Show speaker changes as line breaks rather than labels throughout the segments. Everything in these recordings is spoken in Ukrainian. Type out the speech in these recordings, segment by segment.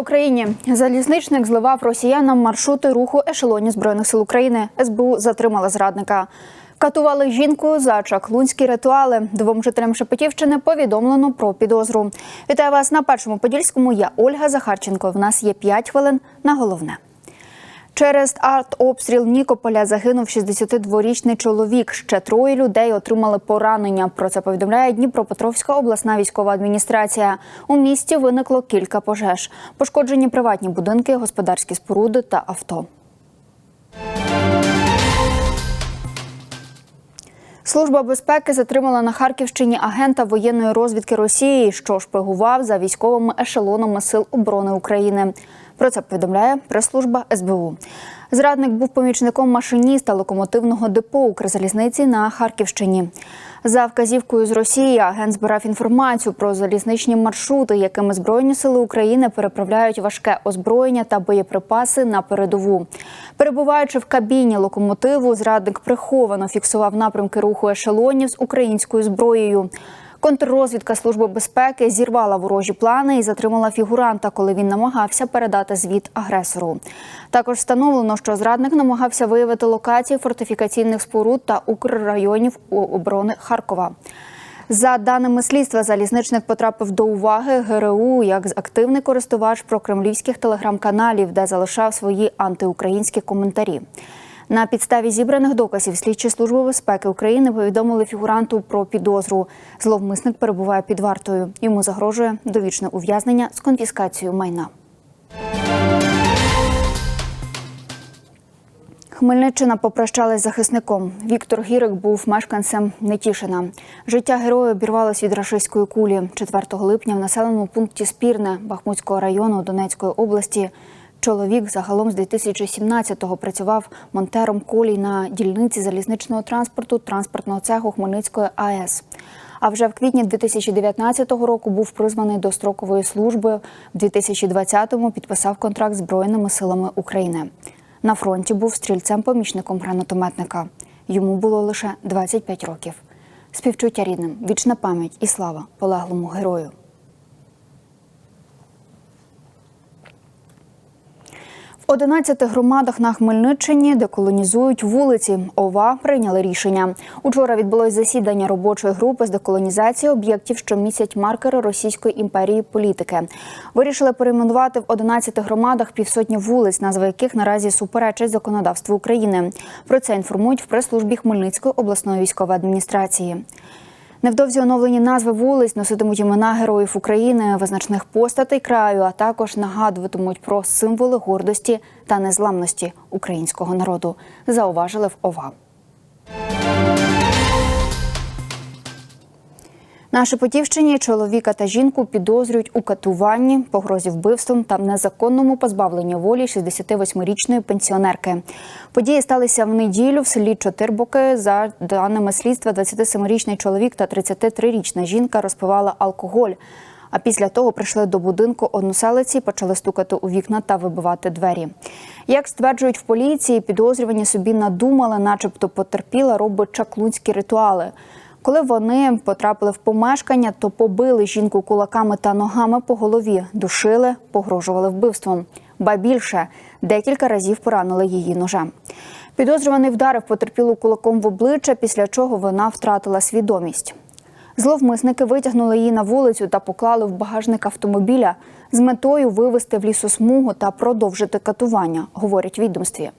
Україні залізничник зливав росіянам маршрути руху ешелонів збройних сил України. СБУ затримала зрадника. Катували жінку за чаклунські ритуали. Двом жителям Шепетівщини повідомлено про підозру. Вітаю вас на першому подільському. Я Ольга Захарченко. В нас є 5 хвилин на головне. Через артобстріл Нікополя загинув 62-річний чоловік. Ще троє людей отримали поранення. Про це повідомляє Дніпропетровська обласна військова адміністрація. У місті виникло кілька пожеж. Пошкоджені приватні будинки, господарські споруди та авто. Служба безпеки затримала на Харківщині агента воєнної розвідки Росії, що шпигував за військовими ешелонами Сил оборони України. Про це повідомляє прес-служба СБУ. Зрадник був помічником машиніста локомотивного депо Укрзалізниці на Харківщині. За вказівкою з Росії агент збирав інформацію про залізничні маршрути, якими Збройні сили України переправляють важке озброєння та боєприпаси на передову. Перебуваючи в кабіні локомотиву, зрадник приховано фіксував напрямки руху ешелонів з українською зброєю. Контррозвідка Служби безпеки зірвала ворожі плани і затримала фігуранта, коли він намагався передати звіт агресору. Також встановлено, що зрадник намагався виявити локації фортифікаційних споруд та укррайонів оборони Харкова. За даними слідства, залізничник потрапив до уваги ГРУ як активний користувач прокремлівських телеграм-каналів, де залишав свої антиукраїнські коментарі. На підставі зібраних доказів слідчі служби безпеки України повідомили фігуранту про підозру. Зловмисник перебуває під вартою. Йому загрожує довічне ув'язнення з конфіскацією майна. Хмельниччина попрощалась з захисником. Віктор Гірик був мешканцем Нетішина. Життя героя обірвалось від рашистської кулі 4 липня в населеному пункті Спірне Бахмутського району Донецької області. Чоловік загалом з 2017-го працював монтером колій на дільниці залізничного транспорту транспортного цеху Хмельницької АЕС. А вже в квітні 2019 року був призваний до строкової служби. В 2020-му підписав контракт з Збройними силами України. На фронті був стрільцем-помічником гранатометника. Йому було лише 25 років. Співчуття рідним, вічна пам'ять і слава полеглому герою. В 11 громадах на Хмельниччині деколонізують вулиці. ОВА прийняли рішення. Учора відбулось засідання робочої групи з деколонізації об'єктів, що містять маркери Російської імперії політики. Вирішили перейменувати в 11 громадах півсотні вулиць, назви яких наразі суперечать законодавству України. Про це інформують в прес-службі Хмельницької обласної військової адміністрації. Невдовзі оновлені назви вулиць носитимуть імена героїв України, визначних постатей краю, а також нагадуватимуть про символи гордості та незламності українського народу. Зауважили в ОВА. На Шепетівщині чоловіка та жінку підозрюють у катуванні, погрозі вбивством та незаконному позбавленні волі 68-річної пенсіонерки. Події сталися в неділю в селі Чотирбоки. За даними слідства, 27-річний чоловік та 33-річна жінка розпивала алкоголь. А після того прийшли до будинку односелиці, почали стукати у вікна та вибивати двері. Як стверджують в поліції, підозрювані собі надумали, начебто потерпіла, робить чаклунські ритуали. Коли вони потрапили в помешкання, то побили жінку кулаками та ногами по голові, душили, погрожували вбивством. Ба більше декілька разів поранили її ножем. Підозрюваний вдарив потерпілу кулаком в обличчя, після чого вона втратила свідомість. Зловмисники витягнули її на вулицю та поклали в багажник автомобіля з метою вивести в лісосмугу та продовжити катування, говорять відомстві.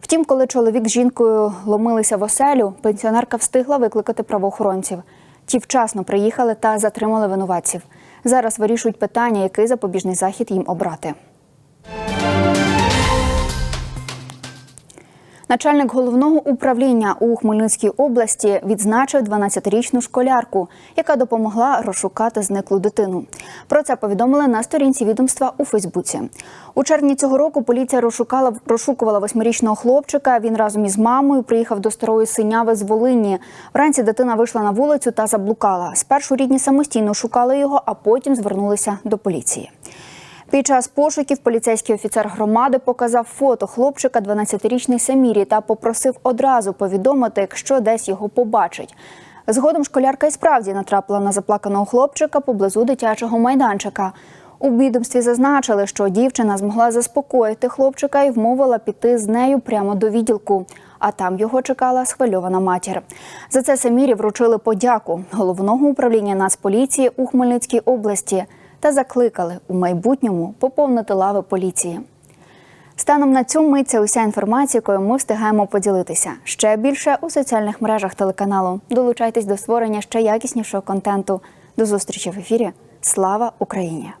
Втім, коли чоловік з жінкою ломилися в оселю, пенсіонерка встигла викликати правоохоронців. Ті вчасно приїхали та затримали винуватців. Зараз вирішують питання, який запобіжний захід їм обрати. Начальник головного управління у Хмельницькій області відзначив 12-річну школярку, яка допомогла розшукати зниклу дитину. Про це повідомили на сторінці відомства у Фейсбуці. У червні цього року поліція розшукала розшукувала восьмирічного хлопчика. Він разом із мамою приїхав до старої синяви з Волині. Вранці дитина вийшла на вулицю та заблукала. Спершу рідні самостійно шукали його, а потім звернулися до поліції. Під час пошуків поліцейський офіцер громади показав фото хлопчика 12-річний Самірі та попросив одразу повідомити, якщо десь його побачить. Згодом школярка і справді натрапила на заплаканого хлопчика поблизу дитячого майданчика. У відомстві зазначили, що дівчина змогла заспокоїти хлопчика і вмовила піти з нею прямо до відділку. А там його чекала схвильована матір. За це Самірі вручили подяку головного управління Нацполіції у Хмельницькій області та закликали у майбутньому поповнити лави поліції. Станом на цю миться уся інформація, якою ми встигаємо поділитися. Ще більше у соціальних мережах телеканалу. Долучайтесь до створення ще якіснішого контенту. До зустрічі в ефірі. Слава Україні!